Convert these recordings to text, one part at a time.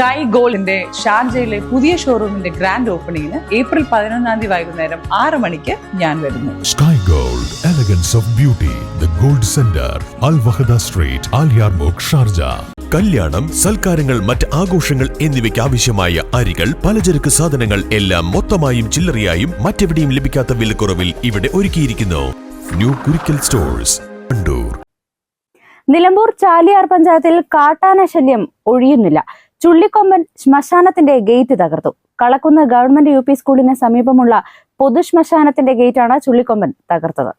Sky ഗോൾഡിന്റെ ഷാർജയിലെ പുതിയ ഷോറൂമിന്റെ ഗ്രാൻഡ് ഓപ്പണിംഗിന് ഏപ്രിൽ പതിനൊന്നാം തീയതി വൈകുന്നേരം ആറ് മണിക്ക് ഞാൻ വരുന്നു. Sky gold elegance of beauty the gold centre Al Wahda street Al മോക് ഷാർജ കല്യാണം സൽക്കാരങ്ങൾ മറ്റ് ആഘോഷങ്ങൾ എന്നിവയ്ക്ക് ആവശ്യമായ അരികൾ പലചരക്ക് സാധനങ്ങൾ എല്ലാം മൊത്തമായും ചില്ലറയായും മറ്റെവിടെയും ലഭിക്കാത്ത വിലക്കുറവിൽ ഇവിടെ ഒരുക്കിയിരിക്കുന്നു. ന്യൂ കുരിക്കൽ സ്റ്റോഴ്സ് കണ്ടൂർ നിലമ്പൂർ ചാലിയാർ പഞ്ചായത്തിൽ കാട്ടാന ശല്യം ഒഴിയുന്നില്ല. ചുള്ളിക്കൊമ്പൻ ശ്മശാനത്തിന്റെ ഗേറ്റ് തകർത്തു. കളക്കുന്ന് ഗവൺമെന്റ് യു പി സ്കൂളിന് സമീപമുള്ള പൊതു ശ്മശാനത്തിന്റെ ഗേറ്റാണ് ചുള്ളിക്കൊമ്പൻ തകർത്തത്.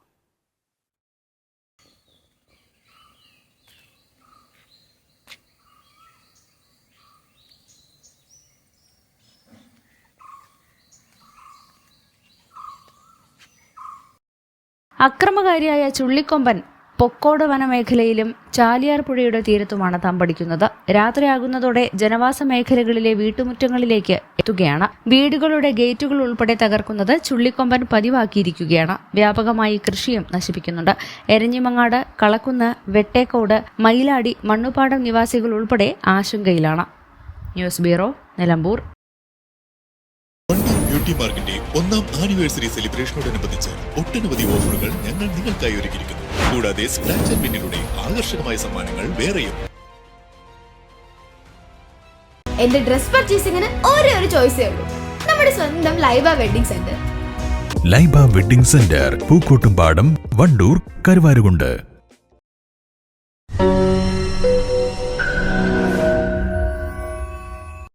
അക്രമകാരിയായ ചുള്ളിക്കൊമ്പൻ പൊക്കോട് വനമേഖലയിലും ചാലിയാർ പുഴയുടെ തീരത്തുമാണ് തമ്പടിക്കുന്നത് രാത്രിയാകുന്നതോടെ ജനവാസ മേഖലകളിലെ വീട്ടുമുറ്റങ്ങളിലേക്ക് എത്തുകയാണ്. വീടുകളുടെ ഗേറ്റുകൾ ഉൾപ്പെടെ തകർക്കുന്നത് ചുള്ളിക്കൊമ്പൻ പതിവാക്കിയിരിക്കുകയാണ്. വ്യാപകമായി കൃഷിയും നശിപ്പിക്കുന്നുണ്ട്. എരഞ്ഞിമങ്ങാട് കളക്കുന്ന് വെട്ടേക്കോട് മയിലാടി മണ്ണുപാടം നിവാസികൾ ഉൾപ്പെടെ ആശങ്കയിലാണ്. News bureau Nilambur. ബ്യൂട്ടി മാർക്കിന്റെ ഒന്നാം ആനിവേഴ്സറി സെലിബ്രേഷനോടനുബന്ധിച്ച് ഒട്ടനവധി ഓഫറുകൾ ഞങ്ങൾ നിങ്ങൾക്കായി ഒരുക്കിയിരിക്കുന്നു. കൂടാതെ സ്ക്രാച്ച് ആൻഡ് വിന്നിലൂടെ ആകർഷകമായ സമ്മാനങ്ങൾ വേറെയും. എന്റെ ഡ്രസ് പർച്ചേസിംഗിന് ഒരേ ഒരു ചോയ്സേ ഉള്ളൂ. നമ്മുടെ സ്വന്തം Laiba wedding centre Laiba wedding centre Pookkottumpadam Wandoor Karuvarakundu.